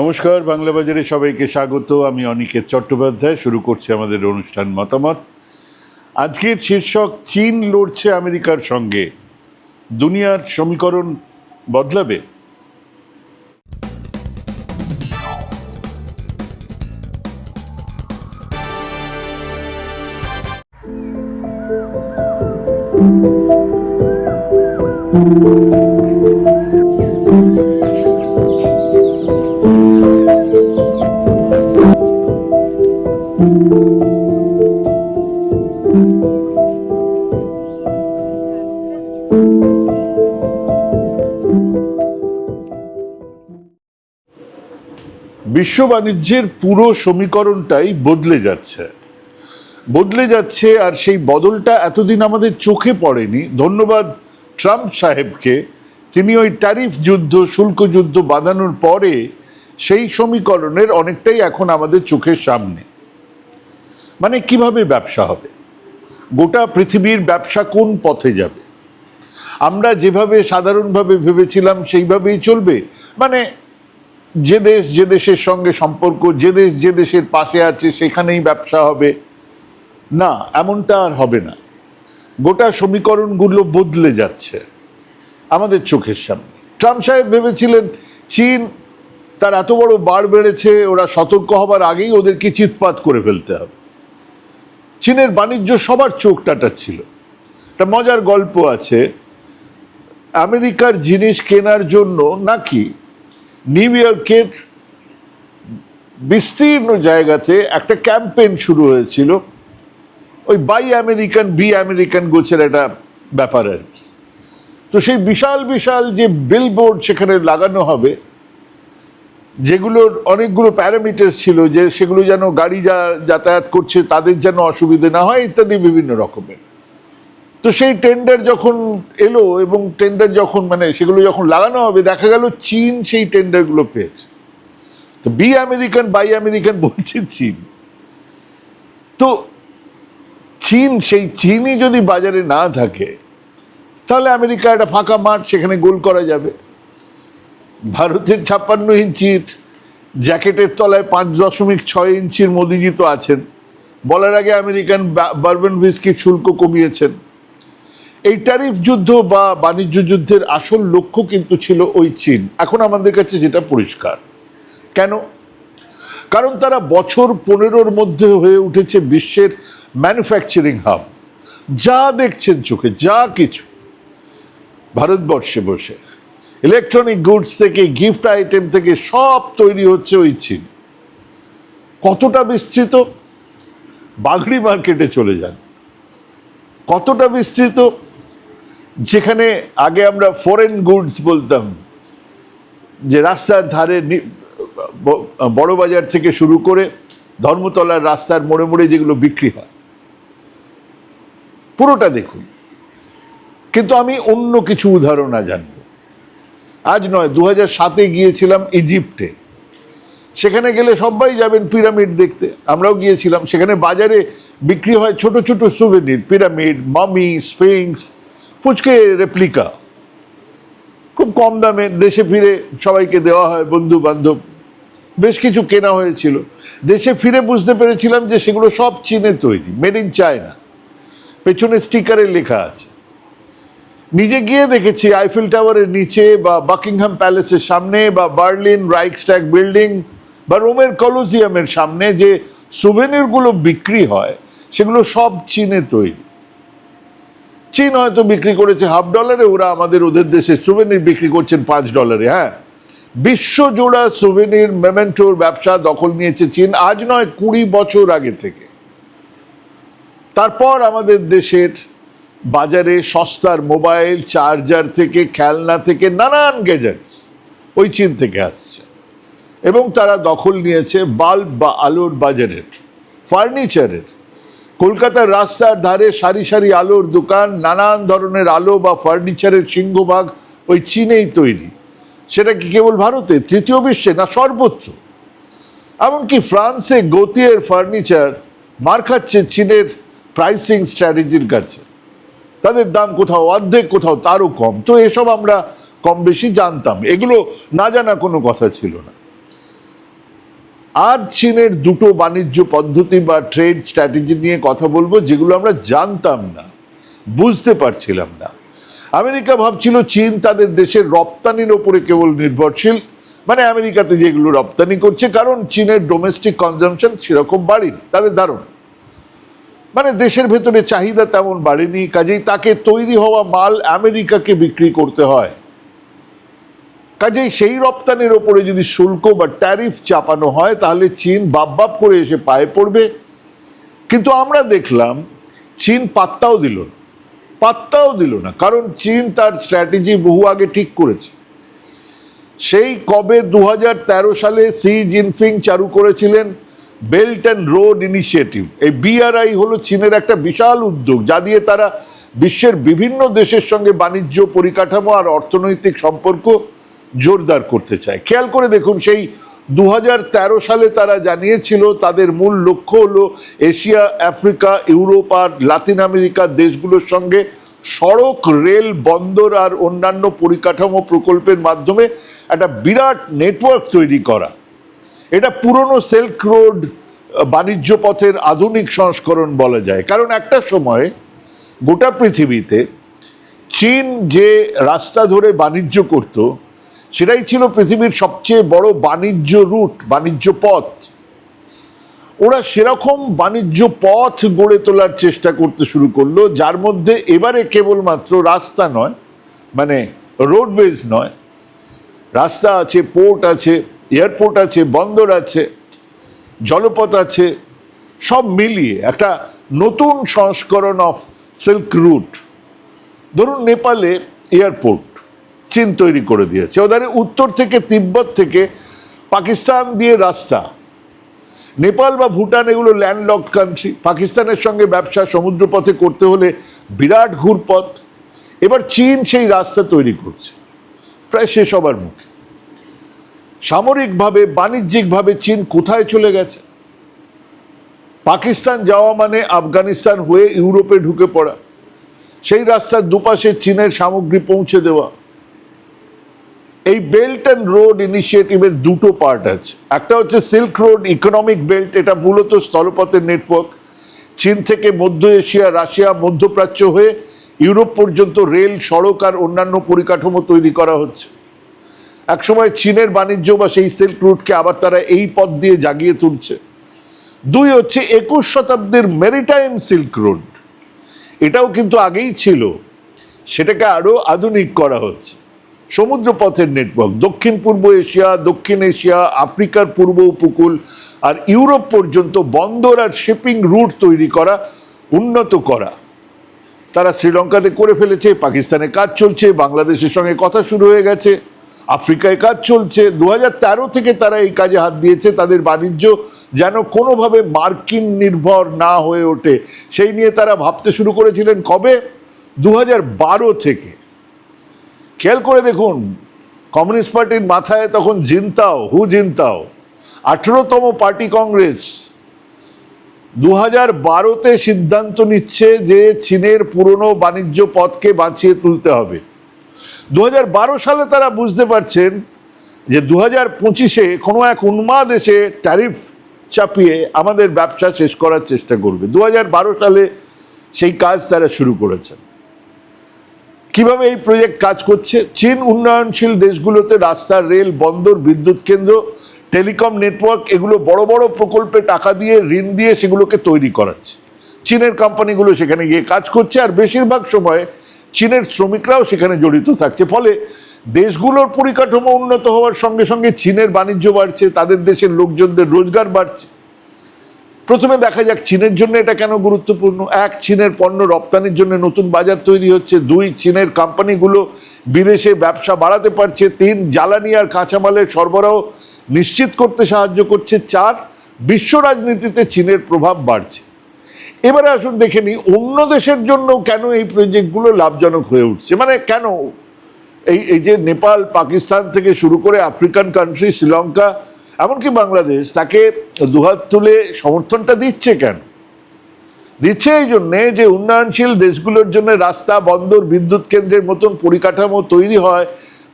নমস্কার, বাংলা বাজারে সবাইকে স্বাগত। আমি অনিকেত চট্টোপাধ্যায়, শুরু করছি আমাদের অনুষ্ঠান মতামত। আজকের শীর্ষক, চীন লড়ছে আমেরিকার সঙ্গে। দুনিয়ার সমীকরণ বদলাবে। বিশ্ব বাণিজ্যের পুরো সমীকরণটাই বদলে যাচ্ছে। বদলে যাচ্ছে আর সেই বদলটা এতদিন আমাদের চোখে পড়েনি। ধন্যবাদ ট্রাম্প সাহেবকে। তিনি ওই ট্যারিফ যুদ্ধ, শুল্ক যুদ্ধ বাঁধানোর পরে সেই সমীকরণের অনেকটাই এখন আমাদের চোখের সামনে। মানে কীভাবে ব্যবসা হবে? গোটা পৃথিবীর ব্যবসা কোন পথে যাবে? আমরা যেভাবে সাধারণভাবে ভেবেছিলাম সেইভাবেই চলবে। মানে যে দেশ যে দেশের সঙ্গে সম্পর্ক, যে দেশ যে দেশের পাশে আছে, সেখানেই ব্যবসা হবে। না, এমনটা আর হবে না। গোটা সমীকরণগুলো বদলে যাচ্ছে আমাদের চোখের সামনে। ট্রাম্প সাহেব ভেবেছিলেন, চীন তার এত বড় বার বেড়েছে, ওরা সতর্ক হবার আগেই ওদেরকে চিৎপাত করে ফেলতে হবে। চীনের বাণিজ্য সবার চোখ টাটাচ্ছিল। একটা মজার গল্প আছে, আমেরিকার জিনিস কেনার জন্য নাকি নিউ ইয়র্কের বিস্তীর্ণ জায়গাতে একটা ক্যাম্পেইন শুরু হয়েছিল। ওই বাই আমেরিকান, বি আমেরিকান গোছের একটা ব্যাপার আর কি। তো সেই বিশাল বিশাল যে বিলবোর্ড সেখানে লাগানো হবে, যেগুলোর অনেকগুলো প্যারামিটার ছিল যে সেগুলো যেন গাড়ি যা যাতায়াত করছে, তাদের যেন অসুবিধে না হয়, ইত্যাদি বিভিন্ন রকমের। তো সেই টেন্ডার যখন এলো এবং টেন্ডার যখন মানে সেগুলো যখন লাগানো হবে, দেখা গেল চীন সেই টেন্ডারগুলো পেয়েছে। তো বি আমেরিকান বাই আমেরিকান বলছে চীন। তো চীন, সেই চীনই যদি বাজারে না থাকে, তাহলে আমেরিকা একটা ফাঁকা মাঠ, সেখানে গোল করা যাবে। ভারতের ছাপ্পান্ন ইঞ্চির জ্যাকেটের তলায় পাঁচ দশমিক ছয় ইঞ্চির মোদিজি তো আছেন। বলার আগে আমেরিকান বার্বন হুইস্কির শুল্ক কমিয়েছেন। এই ট্যারিফ যুদ্ধ বা বাণিজ্য যুদ্ধের আসল লক্ষ্য কিন্তু ছিল ওই চীন। এখন আমাদের কাছে যেটা পরিষ্কার। কেন? কারণ তারা বছর পনেরোর মধ্যে হয়ে উঠেছে বিশ্বের ম্যানুফ্যাকচারিং হাব যা দেখছেন চোখে, যা কিছু। ভারতবর্ষে বসে। ইলেকট্রনিক গুডস থেকে গিফট আইটেম থেকে সব তৈরি হচ্ছে ওই চীন। কতটা বিস্তৃত? বাগড়ি মার্কেটে চলে যান। কতটা বিস্তৃত? যেখানে আগে আমরা ফরেন গুডস বলতাম, যে রাস্তার ধারে বড় বাজার থেকে শুরু করে ধর্মতলার রাস্তার মোড়ে মোড়ে যেগুলো বিক্রি হয়। পুরোটা দেখুন। কিন্তু আমি অন্য কিছু উদাহরণ জানব আজ নয় দু সাতে গিয়েছিলাম ইজিপ্টে। সেখানে গেলে সবাই যাবেন পিরামিড দেখতে। আমরাও গিয়েছিলাম। সেখানে বাজারে বিক্রি হয় ছোট ছোট সুভেনির পিরামিড, মামি স্পিংস পুচকে রেপ্লিকা খুব কম দামে দেশে ফিরে সবাইকে দেওয়া হয় বন্ধু বান্ধব বেশ কিছু কেনা হয়েছিল। দেশে ফিরে বুঝতে পেরেছিলাম যে সেগুলো সব চীনে তৈরি মেড ইন চায়না পেছনে স্টিকারে লেখা আছে। নিজে গিয়ে দেখেছি আইফেল টাওয়ারের নিচে বা বাকিংহাম প্যালেসের সামনে বা বার্লিন রাইকস্ট্যাগ বিল্ডিং বা রোমের কলোজিয়ামের সামনে যে সুভেনিরগুলো বিক্রি হয়, সেগুলো সব চীনে তৈরি। চীন হয়তো বিক্রি করেছে হাফ ডলারে, ওরা আমাদের ওদের দেশে সুভেনির বিক্রি করছেন পাঁচ ডলারে হ্যাঁ। বিশ্বজোড়া সুভেনির মেমেন্টোর ব্যবসা দখল নিয়েছে চীন, আজ নয়, কুড়ি বছর আগে থেকে। তারপর আমাদের দেশের বাজারে সস্তার মোবাইল, চার্জার থেকে, খেলনা থেকে, নানান গ্যাজেটস ওই চীন থেকে আসছে। এবং তারা দখল নিয়েছে বাল্ব বা আলোর বাজারের ফার্নিচারের কলকাতার রাস্তার ধারে সারি সারি আলোর দোকান, নানান ধরনের আলো বা ফার্নিচারের সিংহভাগ ওই চীনেই তৈরি। সেটা কি কেবল ভারতে তৃতীয় বিশ্বে না সর্বোচ্চ? এমনকি ফ্রান্সে গতিয়ের ফার্নিচার মার খাচ্ছে চীনের প্রাইসিং স্ট্র্যাটেজির কাছে। তাদের দাম কোথাও অর্ধেক, কোথাও তারও কম। তো এসব আমরা কম বেশি জানতাম। এগুলো না জানা কোনো কথা ছিল না। আজ চীনের দুটো বাণিজ্য পদ্ধতি বা ট্রেড স্ট্র্যাটেজি নিয়ে কথা বলব, যেগুলো আমরা জানতাম না, বুঝতে পারছিলাম না। আমেরিকা ভাবছিল চীন তাদের দেশের রপ্তানির ওপরে কেবল নির্ভরশীল। মানে আমেরিকাতে যেগুলো রপ্তানি করছে, কারণ চীনের ডোমেস্টিক কনজামশন সেরকম বাড়েনি, তাদের দারুণ। মানে দেশের ভেতরে চাহিদা তেমন বাড়েনি, কাজেই তাকে তৈরি হওয়া মাল আমেরিকাকে বিক্রি করতে হয়। কাজেই সেই রপ্তানির ওপরে যদি শুল্ক বা ট্যারিফ চাপানো হয়, তাহলে চীন বাপ বাপ করে এসে পায়ে পড়বে। কিন্তু আমরা দেখলাম, চীন পাত্তাও দিল না। পাত্তাও দিল না, কারণ চীন তার স্ট্র্যাটেজি বহু আগে ঠিক করেছে। সেই কবে দু হাজার তেরো সালে সি জিনফিং চালু করেছিলেন বেল্ট অ্যান্ড রোড ইনিশিয়েটিভ। এই বিআরআই হলো চীনের একটা বিশাল উদ্যোগ, যা দিয়ে তারা বিশ্বের বিভিন্ন দেশের সঙ্গে বাণিজ্য, পরিকাঠামো আর অর্থনৈতিক সম্পর্ক জোরদার করতে চায়। খেয়াল করে দেখুন, সেই দু হাজার তেরো সালে তারা জানিয়েছিল তাদের মূল লক্ষ্য হলো এশিয়া, আফ্রিকা, ইউরোপ আর লাতিন আমেরিকার দেশগুলোর সঙ্গে সড়ক, রেল, বন্দর আর অন্যান্য পরিকাঠামো প্রকল্পের মাধ্যমে একটা বিরাট নেটওয়ার্ক তৈরি করা। এটা পুরনো সিল্ক রোড বাণিজ্য পথের আধুনিক সংস্করণ বলা যায়। কারণ একটা সময় গোটা পৃথিবীতে চীন যে রাস্তা ধরে বাণিজ্য করত সেটাই ছিল পৃথিবীর সবচেয়ে বড় বাণিজ্য রুট, বাণিজ্য পথ। ওরা সেরকম বাণিজ্য পথ গড়ে তোলার চেষ্টা করতে শুরু করল, যার মধ্যে এবারে কেবলমাত্র রাস্তা নয় মানে রোডওয়েজ নয়। রাস্তা আছে পোর্ট আছে এয়ারপোর্ট আছে, বন্দর আছে, জলপথ আছে, সব মিলিয়ে একটা নতুন সংস্করণ অফ সিল্ক রুট ধরুন নেপালে এয়ারপোর্ট চীন তৈরি করে দিয়েছে। ওদের উত্তর থেকে তিব্বত থেকে পাকিস্তান দিয়ে রাস্তা। নেপাল বা ভুটান এগুলো ল্যান্ডলক কান্ট্রি পাকিস্তানের সঙ্গে ব্যবসা সমুদ্রপথে করতে হলে বিরাট ঘুরপথ। এবার চীন সেই রাস্তা তৈরি করছে। প্রায় শেষ হবার মুখে। সামরিকভাবে, বাণিজ্যিকভাবে চীন কোথায় চলে গেছে? পাকিস্তান যাওয়া মানে আফগানিস্তান হয়ে ইউরোপে ঢুকে পড়া। সেই রাস্তার দুপাশে চীনের সামগ্রী পৌঁছে দেওয়া। এই বেল্ট অ্যান্ড রোড ইনিশিয়েটিভের দুটো পার্ট আছে। একটা হচ্ছে সিল্ক রোড ইকোনমিক বেল্ট এটা মূলত স্থলপথের নেটওয়ার্ক চীন থেকে মধ্য এশিয়া, রাশিয়া, মধ্যপ্রাচ্য হয়ে ইউরোপ পর্যন্ত রেল, সড়ক আর অন্যান্য পরিকাঠামো তৈরি করা হচ্ছে। একসময় চীনের বাণিজ্য বা সেই সিল্ক রুটকে আবার তারা এই পথ দিয়ে জাগিয়ে তুলছে। দুই হচ্ছে একুশ শতাব্দীর মেরিটাইম সিল্ক রোড এটাও কিন্তু আগেই ছিল। সেটাকে আরও আধুনিক করা হচ্ছে। সমুদ্র পথের নেটওয়ার্ক দক্ষিণ পূর্ব এশিয়া, দক্ষিণ এশিয়া, আফ্রিকার পূর্ব উপকূল আর ইউরোপ পর্যন্ত বন্দর আর শিপিং রুট তৈরি করা, উন্নত করা। তারা শ্রীলঙ্কাতে করে ফেলেছে, পাকিস্তানে কাজ চলছে, বাংলাদেশের সঙ্গে কথা শুরু হয়ে গেছে, আফ্রিকায় কাজ চলছে। দু হাজার তেরো থেকে তারা এই কাজে হাত দিয়েছে, তাদের বাণিজ্য যেন কোনোভাবে মার্কিন নির্ভর না হয়ে ওঠে। সেই নিয়ে তারা ভাবতে শুরু করেছিলেন কবে? দু হাজার বারো থেকে। খেয়াল করে দেখুন, কমিউনিস্ট পার্টির মাথায় তখন জিনতাও, হু জিনতাও। আঠেরোতম পার্টি কংগ্রেস দু হাজার বারোতে সিদ্ধান্ত নিচ্ছে যে চীনের পুরনো বাণিজ্য পথকে বাঁচিয়ে তুলতে হবে। দু হাজার বারো সালে তারা বুঝতে পারছেন যে দু হাজার পঁচিশে কোনো এক উন্মাদ এসে ট্যারিফ চাপিয়ে আমাদের ব্যবসা শেষ করার চেষ্টা করবে। দু হাজার বারো সালে সেই কাজ তারা শুরু করেছেন। কীভাবে এই প্রজেক্ট কাজ করছে? চীন উন্নয়নশীল দেশগুলোতে রাস্তা, রেল, বন্দর, বিদ্যুৎ কেন্দ্র, টেলিকম নেটওয়ার্ক এগুলো বড় বড় প্রকল্পে টাকা দিয়ে, ঋণ দিয়ে সেগুলোকে তৈরি করাচ্ছে। চীনের কোম্পানিগুলো সেখানে গিয়ে কাজ করছে আর বেশিরভাগ সময় চীনের শ্রমিকরাও সেখানে জড়িত থাকছে। ফলে দেশগুলোর পরিকাঠামো উন্নত হওয়ার সঙ্গে সঙ্গে চীনের বাণিজ্য বাড়ছে, তাদের দেশের লোকজনদের রোজগার বাড়ছে। প্রথমে দেখা যাক চীনের জন্য এটা কেন গুরুত্বপূর্ণ। এক, চীনের পণ্য রপ্তানির জন্য নতুন বাজার তৈরি হচ্ছে। দুই, চীনের কোম্পানিগুলো বিদেশে ব্যবসা বাড়াতে পারছে। তিন, জ্বালানি আর কাঁচামালের সরবরাহ নিশ্চিত করতে সাহায্য করছে। চার, বিশ্ব রাজনীতিতে চীনের প্রভাব বাড়ছে। এবারে আসুন দেখে নিই, অন্য দেশের জন্য কেন এই প্রজেক্টগুলো লাভজনক হয়ে উঠছে? মানে কেন? এই এই যে নেপাল, পাকিস্তান থেকে শুরু করে আফ্রিকান কান্ট্রি শ্রীলঙ্কা এমনকি বাংলাদেশ তাকে দুহাত তুলে সমর্থনটা দিচ্ছে কেন? দিচ্ছে এই জন্যে যে উন্নয়নশীল দেশগুলোর জন্য রাস্তা, বন্দর, বিদ্যুৎ কেন্দ্রের মতন পরিকাঠামো তৈরি হয়,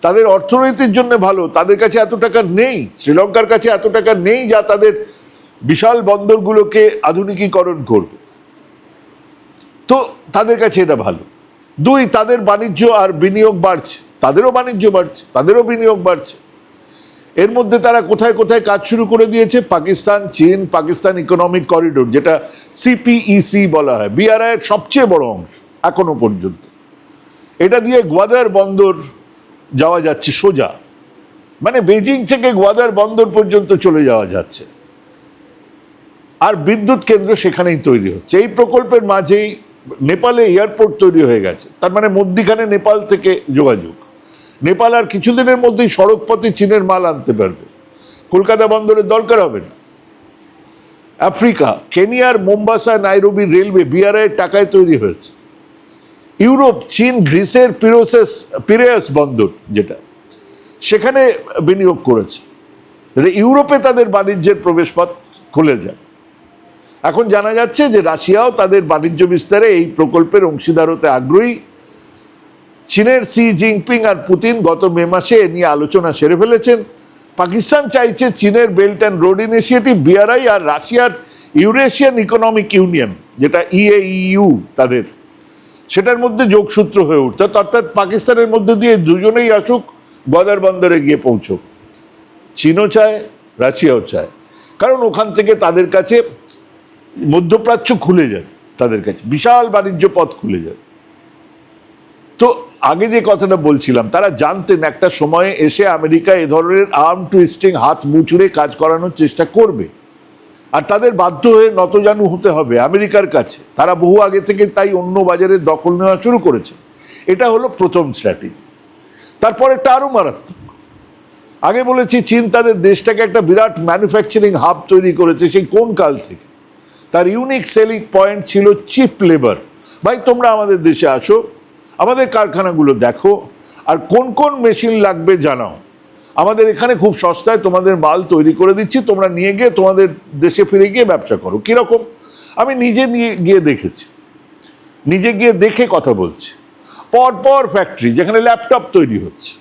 তাদের অর্থনীতির জন্য ভালো, তাদের কাছে এত টাকা নেই, শ্রীলঙ্কার কাছে এত টাকা নেই যা তাদের বিশাল বন্দরগুলোকে আধুনিকীকরণ করবে। তো তাদের কাছে এটা ভালো। দুই, তাদের বাণিজ্য আর বিনিয়োগ বাড়ছে, তাদেরও বাণিজ্য বাড়ছে, তাদেরও বিনিয়োগ বাড়ছে। এর মধ্যে তারা কোথায় কোথায় কাজ শুরু করে দিয়েছে? পাকিস্তান, চীন, পাকিস্তান ইকোনমিক করিডোর যেটা সিপিইসি বলা হয়। বিআরআই এর সবচেয়ে বড় অংশ, এখনও পর্যন্ত। এটা দিয়ে গোয়াদার বন্দর যাওয়া যাচ্ছে সোজা। মানে বেজিং থেকে গোয়াদার বন্দর পর্যন্ত চলে যাওয়া যাচ্ছে। আর বিদ্যুৎ কেন্দ্র সেখানেই তৈরি হচ্ছে। এই প্রকল্পের মাঝেই নেপালে এয়ারপোর্ট তৈরি হয়ে গেছে। তার মানে মধ্যিখানে নেপাল থেকে যোগাযোগ। নেপাল আর কিছুদিনের মধ্যেই সড়ক পথে চীনের মাল আনতে পারবে। কলকাতা বন্দরের দরকার হবে না। আফ্রিকা কেনিয়ার মোম্বাসা নাইরোবি রেলওয়ে বিআরআই টাকায় তৈরি হয়েছে। ইউরোপ, চীন, গ্রিসের পিরোসেস, পিরেয়াস বন্দর যেটা, সেখানে বিনিয়োগ করেছে। ইউরোপে তাদের বাণিজ্যের প্রবেশপথ খুলে যায়। এখন জানা যাচ্ছে যে রাশিয়াও তাদের বাণিজ্য বিস্তারে এই প্রকল্পের অংশীদার হতে আগ্রহী। চীনের সি জিনপিং আর পুতিন গত মে মাসে এ নিয়ে আলোচনা সেরে ফেলেছেন। পাকিস্তান চাইছে চীনের belt and road initiative BRI আর রাশিয়ার ইউরেশিয়ান ইকোনমিক ইউনিয়ন যেটা ইএইউ তাদের। সেটার মধ্যে যোগসূত্র হয়ে উঠছে, অর্থাৎ পাকিস্তানের মধ্যে দিয়ে দুজনেই আসুক গদার বন্দরে গিয়ে পৌঁছুক। চীনও চায়, রাশিয়াও চায়। কারণ ওখান থেকে তাদের কাছে মধ্যপ্রাচ্য খুলে যায়, তাদের কাছে। বিশাল বাণিজ্য পথ খুলে যায়। তো আগে যে কথাটা বলছিলাম, তারা জানতেন একটা সময়ে এসে আমেরিকা এ ধরনের আর্ম টুইস্টিং হাত মুচড়ে কাজ করানোর চেষ্টা করবে। আর তাদের বাধ্য হয়ে নতজানু হতে হবে আমেরিকার কাছে। তারা বহু আগে থেকে তাই অন্য বাজারের দখল নেওয়া শুরু করেছে। এটা হলো প্রথম স্ট্র্যাটেজি। তারপরে এটা আরও মারাত্মক। আগে বলেছি, চীন তাদের দেশটাকে একটা বিরাট ম্যানুফ্যাকচারিং হাব তৈরি করেছে সেই কোন কাল থেকে। তার ইউনিক সেলিং পয়েন্ট ছিল চিপ লেবার। ভাই, তোমরা আমাদের দেশে আসো আমাদের কারখানাগুলো দেখো, আর কোন কোন মেশিন লাগবে জানাও। আমাদের এখানে খুব সস্তায় তোমাদের মাল তৈরি করে দিচ্ছি, তোমরা নিয়ে গিয়ে তোমাদের দেশে ফিরে গিয়ে ব্যবসা করো। কীরকম? আমি নিজে নিয়ে গিয়ে দেখেছি। নিজে গিয়ে দেখে কথা বলছি। পর পর ফ্যাক্টরি যেখানে ল্যাপটপ তৈরি হচ্ছে।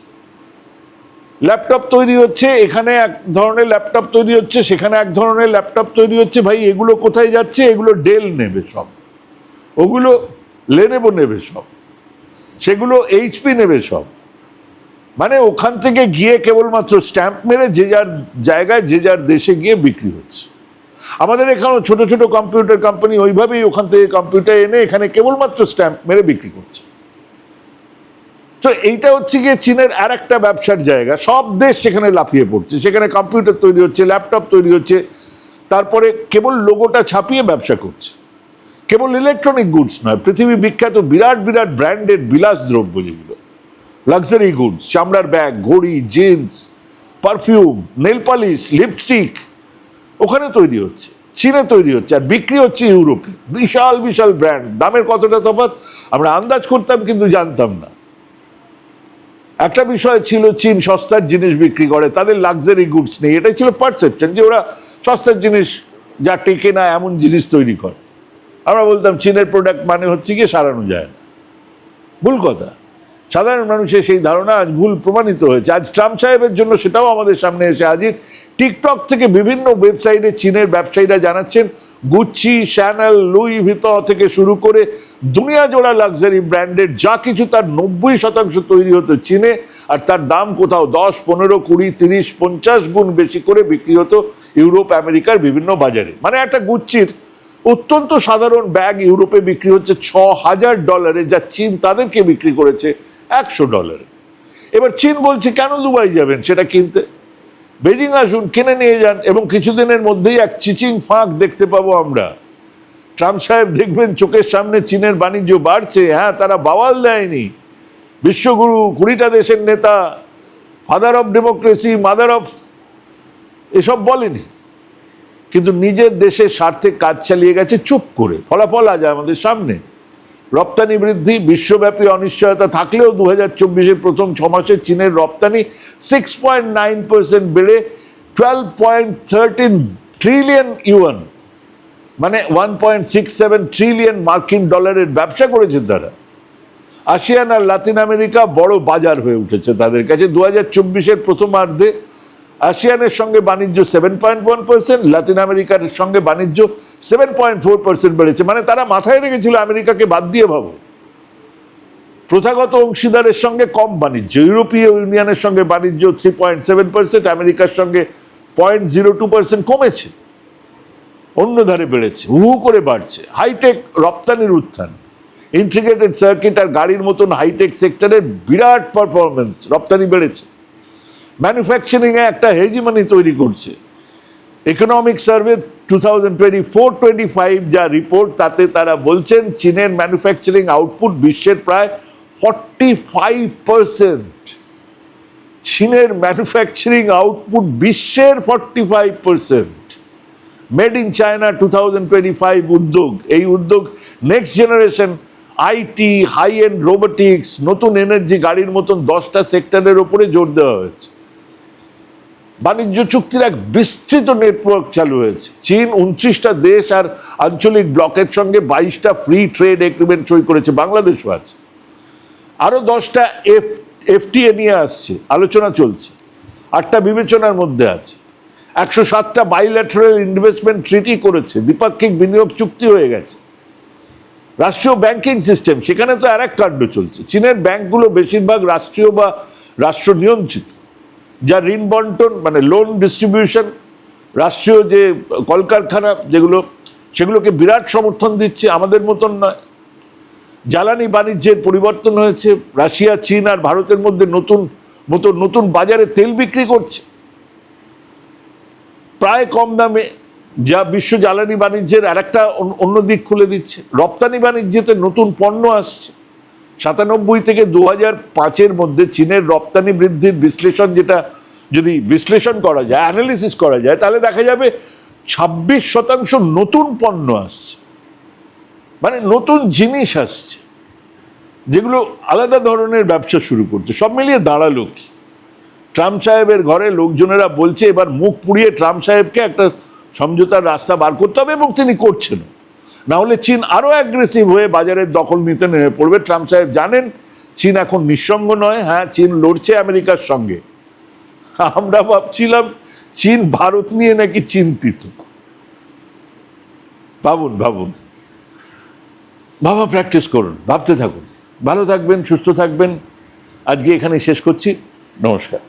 ল্যাপটপ তৈরি হচ্ছে, এখানে এক ধরনের ল্যাপটপ তৈরি হচ্ছে, সেখানে এক ধরনের ল্যাপটপ তৈরি হচ্ছে। ভাই, এগুলো কোথায় যাচ্ছে? এগুলো ডেল নেবে সব। ওগুলো লেনেবো নেবে সব। সেগুলো এইচপি নেবে সব। মানে ওখান থেকে গিয়ে কেবলমাত্র স্ট্যাম্প মেরে যে যার জায়গায়, যে যার দেশে গিয়ে বিক্রি হচ্ছে। আমাদের এখানেও ছোট ছোট কম্পিউটার কোম্পানি ওইভাবেই ওখান থেকে কম্পিউটার এনে এখানে কেবলমাত্র স্ট্যাম্প মেরে বিক্রি করছে। তো এইটা হচ্ছে গিয়ে চীনের আর একটা ব্যবসার জায়গা। সব দেশ সেখানে লাফিয়ে পড়ছে। সেখানে কম্পিউটার তৈরি হচ্ছে ল্যাপটপ তৈরি হচ্ছে। তারপরে কেবল লোগোটা ছাপিয়ে ব্যবসা করছে। কেবল ইলেকট্রনিক গুডস নয়, পৃথিবী বিখ্যাত বিরাট বিরাট ব্র্যান্ডেড বিলাস দ্রব্য যেগুলো। লাক্সারি গুডস চামড়ার ব্যাগ ঘড়ি jeans perfume nail polish lipstick ওখানে তৈরি হচ্ছে, চীনে তৈরি হচ্ছে আর বিক্রি হচ্ছে ইউরোপে। বিশাল বিশাল ব্র্যান্ড দামের কতটা তফাৎ, আমরা আন্দাজ করতাম কিন্তু জানতাম না। একটা বিষয় ছিল চীন সস্তার জিনিস বিক্রি করে, তাদের লাক্সারি গুডস নেই। এটাই ছিল পারসেপশন যে ওরা সস্তার জিনিস যা টেকে না এমন জিনিস তৈরি করে। আমরা বলতাম, চীনের প্রোডাক্ট মানে হচ্ছে গিয়ে সারানো যায় না। ভুল কথা। সাধারণ মানুষের সেই ধারণা আজ ভুল প্রমাণিত হয়েছে। আজ ট্রাম্প সাহেবের জন্য সেটাও আমাদের সামনে এসে হাজির। টিকটক থেকে বিভিন্ন ওয়েবসাইটে চীনের ব্যবসায়ীরা জানাচ্ছেন, গুচ্ছি, শ্যানেল, লুই ভিত থেকে শুরু করে দুনিয়া জোড়া লাক্সারি ব্র্যান্ডের যা কিছু তার নব্বই শতাংশ তৈরি হতো চীনে, আর তার দাম কোথাও দশ, পনেরো, কুড়ি, তিরিশ, পঞ্চাশ গুণ বেশি করে বিক্রি হতো ইউরোপ, আমেরিকার বিভিন্ন বাজারে। মানে একটা গুচ্ছির অত্যন্ত সাধারণ ব্যাগ ইউরোপে বিক্রি হচ্ছে ছ হাজার ডলারে, যা চীন তাদেরকে বিক্রি করেছে একশো ডলারে। এবার চীন বলছে, কেন দুবাই যাবেন? সেটা কিনতে। বেজিং আসুন, কিনে নিয়ে যান, এবং কিছুদিনের মধ্যেই এক চিচিং ফাঁক দেখতে পাবো আমরা। ট্রাম্প সাহেব দেখবেন চোখের সামনে চীনের বাণিজ্য বাড়ছে। হ্যাঁ তারা বাওয়াল দেয়নি। বিশ্বগুরু, কুড়িটা দেশের নেতা father of democracy mother of এসব বলেনি। কিন্তু নিজের দেশের স্বার্থে কাজ চালিয়ে গেছে চুপ করে। ফলাফল আজ আমাদের সামনে। রপ্তানি বৃদ্ধি, বিশ্বব্যাপী অনিশ্চয়তা থাকলেও দু হাজার চব্বিশের প্রথম ছ মাসে চীনের রপ্তানি সিক্স পয়েন্ট নাইন পার্সেন্ট বেড়ে twelve point thirteen trillion yuan মানে one point six seven trillion মার্কিন ডলারের ব্যবসা করেছে তারা। আসিয়ান আর লাতিন আমেরিকা বড় বাজার হয়ে উঠেছে তাদের কাছে। দু হাজার চব্বিশের প্রথমার্ধে আসিয়ানের সঙ্গে বাণিজ্য seven point one percent Latin আমেরিকার সঙ্গে বাণিজ্য সেভেন পয়েন্ট ফোর পার্সেন্ট বেড়েছে। মানে তারা মাথায় রেখেছিল আমেরিকাকে বাদ দিয়ে ভাবো। প্রথাগত অংশীদারের সঙ্গে কম বাণিজ্য, ইউরোপীয় ইউনিয়নের সঙ্গে বাণিজ্য থ্রি পয়েন্ট সেভেন পার্সেন্ট আমেরিকার সঙ্গে পয়েন্ট জিরো টু পার্সেন্ট কমেছে। অন্য ধারে বেড়েছে হু করে বাড়ছে। হাইটেক রপ্তানির উত্থান। ইন্টিগ্রেটেড সার্কিট আর গাড়ির মতন হাইটেক সেক্টরের বিরাট পারফরমেন্স রপ্তানি বেড়েছে। ম্যানুফ্যাকচারিংয়ে একটা হেজিমানি তৈরি করছে। Economic survey two thousand twenty four twenty five যা রিপোর্ট তাতে তারা বলছেন, চীনের ম্যানুফ্যাকচারিং আউটপুট বিশ্বের প্রায় ফর্টি ফাইভ চীনের ম্যানুফ্যাকচারিং আউটপুট বিশ্বের forty five percent made in China two thousand twenty five উদ্যোগ, এই উদ্যোগ next generation IT high end robotics নতুন এনার্জি গাড়ির মতন দশটা সেক্টরের ওপরে জোর দেওয়া হয়েছে। বাণিজ্য চুক্তির এক বিস্তৃত নেটওয়ার্ক চালু হয়েছে। চীন উনত্রিশটা দেশ আর আঞ্চলিক ব্লকের সঙ্গে বাইশটা ফ্রি ট্রেড এগ্রিমেন্ট সই করেছে, বাংলাদেশও আছে। আরও দশটা এফ এফটিএ নিয়ে আসছে, আলোচনা চলছে, আটটা বিবেচনার মধ্যে আছে। একশো সাতটা বাইল্যাটারাল ইনভেস্টমেন্ট ট্রিটি করেছে, দ্বিপাক্ষিক বিনিয়োগ চুক্তি হয়ে গেছে। রাষ্ট্রীয় ব্যাংকিং সিস্টেম সেখানে তো আর এক কাণ্ড চলছে। চীনের ব্যাংকগুলো বেশিরভাগ রাষ্ট্রীয় বা রাষ্ট্র নিয়ন্ত্রিত। যা ঋণ বন্টন মানে লোন ডিস্ট্রিবিউশন রাষ্ট্রীয় যে কলকারখানা যেগুলো, সেগুলোকে বিরাট সমর্থন দিচ্ছে আমাদের মতন নয়। জ্বালানি বাণিজ্যের পরিবর্তন হয়েছে, রাশিয়া, চীন আর ভারতের মধ্যে নতুন মতো নতুন বাজারে তেল বিক্রি করছে। প্রায় কম দামে যা বিশ্ব জ্বালানি বাণিজ্যের আর একটা অন্য দিক খুলে দিচ্ছে। রপ্তানি বাণিজ্যেতে নতুন পণ্য আসছে। সাতানব্বই থেকে দু হাজার পাঁচের মধ্যে চীনের রপ্তানি বৃদ্ধির বিশ্লেষণ যেটা যদি বিশ্লেষণ করা যায় অ্যানালিসিস করা যায়, তাহলে দেখা যাবে ছাব্বিশ শতাংশ নতুন পণ্য আসছে। মানে নতুন জিনিস আসছে। যেগুলো আলাদা ধরনের ব্যবসা শুরু করছে। সব মিলিয়ে দাঁড়াল কি? ট্রাম্প সাহেবের ঘরে লোকজনেরা বলছে, এবার মুখ পুড়িয়ে ট্রাম্প সাহেবকে একটা সমঝোতার রাস্তা বার করতে হবে এবং তিনি করছেন না হলে চীন আরও অ্যাগ্রেসিভ হয়ে বাজারের দখল নিতে নেমে পড়বে। ট্রাম্প সাহেব জানেন, চীন এখন নিঃসঙ্গ নয়। হ্যাঁ চীন লড়ছে আমেরিকার সঙ্গে। আমরা ভাবছিলাম, চীন ভারত নিয়ে নাকি চিন্তিত। ভাবুন ভাবুন। ভাবা প্র্যাকটিস করুন, ভাবতে থাকুন। ভালো থাকবেন, সুস্থ থাকবেন। আজকে এখানে শেষ করছি। নমস্কার।